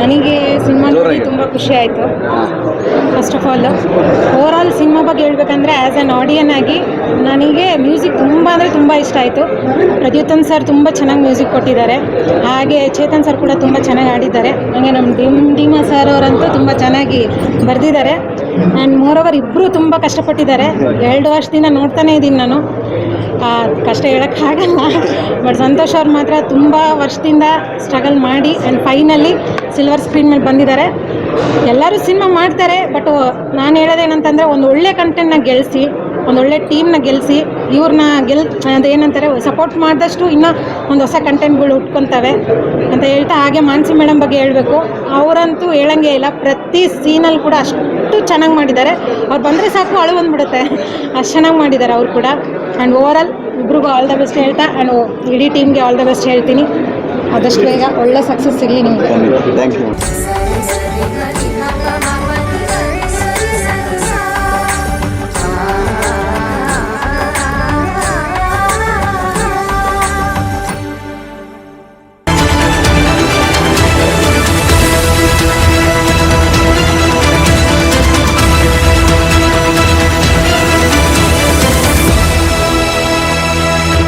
ನನಗೆ ಸಿನಿಮಾ ನೋಡಿ ತುಂಬ ಖುಷಿ ಆಯಿತು. First of all over all cinema ಬಗ್ಗೆ ಹೇಳ್ಬೇಕಂದ್ರೆ ಆ್ಯಸ್ ಅನ್ ಆಡಿಯನ್ ಆಗಿ ನನಗೆ ಮ್ಯೂಸಿಕ್ ತುಂಬ ತುಂಬ ಇಷ್ಟ ಆಯಿತು. ಪ್ರದ್ಯುತನ್ ಸರ್ ತುಂಬ ಚೆನ್ನಾಗಿ ಮ್ಯೂಸಿಕ್ ಕೊಟ್ಟಿದ್ದಾರೆ. ಹಾಗೆ ಚೇತನ್ ಸರ್ ಕೂಡ ತುಂಬ ಚೆನ್ನಾಗಿ ಆಡಿದ್ದಾರೆ ಹಾಗೆ ನಮ್ಮ ಡಿಮ್, ಡಿಮಾ ಸರ್ ಅವರಂತೂ ತುಂಬ ಚೆನ್ನಾಗಿ ಬರೆದಿದ್ದಾರೆ. ಆ್ಯಂಡ್ ಮೋರವರ್ ಇಬ್ಬರು ತುಂಬ ಕಷ್ಟಪಟ್ಟಿದ್ದಾರೆ. ಎರಡು ವರ್ಷದಿಂದ ನೋಡ್ತಾನೇ ಇದ್ದೀನಿ ನಾನು. ಕಷ್ಟ ಹೇಳೋಕ್ಕಾಗಲ್ಲ ಬಟ್ ಸಂತೋಷ್ ಅವ್ರು ಮಾತ್ರ ತುಂಬ ವರ್ಷದಿಂದ ಸ್ಟ್ರಗಲ್ ಮಾಡಿ ಆ್ಯಂಡ್ ಫೈನಲಿ ಸಿಲ್ವರ್ ಸ್ಕ್ರೀನ್ ಮೇಲೆ ಬಂದಿದ್ದಾರೆ. ಎಲ್ಲರೂ ಸಿನಿಮಾ ಮಾಡ್ತಾರೆ ಬಟ್ ನಾನು ಹೇಳೋದೇನಂತಂದರೆ ಒಂದು ಒಳ್ಳೆ ಕಂಟೆಂಟ್ನ ಗೆಲ್ಲಿಸಿ ಒಂದು ಒಳ್ಳೆ ಟೀಮ್ನ ಗೆಲ್ಲಿಸಿ ಇವ್ರನ್ನ ಗೆಲ್, ಅದೇನಂತಾರೆ ಸಪೋರ್ಟ್ ಮಾಡಿದಷ್ಟು ಇನ್ನೂ ಒಂದು ಹೊಸ ಕಂಟೆಂಟ್ಗಳು ಉಟ್ಕೊತವೆ ಅಂತ ಹೇಳ್ತಾ ಹಾಗೆ ಮಾನ್ಸಿ ಮೇಡಮ್ ಬಗ್ಗೆ ಹೇಳಬೇಕು. ಅವರಂತೂ ಹೇಳಂಗೆ ಇಲ್ಲ. ಪ್ರತಿ ಸೀನಲ್ಲಿ ಕೂಡ ಅಷ್ಟು ಚೆನ್ನಾಗಿ ಮಾಡಿದ್ದಾರೆ. ಅವ್ರು ಬಂದರೆ ಸಾಕು, ಅಳು ಬಂದ್ಬಿಡುತ್ತೆ. ಅಷ್ಟು ಚೆನ್ನಾಗಿ ಮಾಡಿದ್ದಾರೆ ಅವ್ರು ಕೂಡ. ಆ್ಯಂಡ್ ಓವರ್ ಇಬ್ರಿಗೂ ಆಲ್ ದ ಬೆಸ್ಟ್ ಹೇಳ್ತಾ ಆ್ಯಂಡ್ ಇಡೀ ಟೀಮ್ಗೆ ಆಲ್ ದ ಬೆಸ್ಟ್ ಹೇಳ್ತೀನಿ. ಆದಷ್ಟು ಬೇಗ ಒಳ್ಳೆ ಸಕ್ಸಸ್ ಸಿಗಲಿ ನಿಮಗೆ. Thank you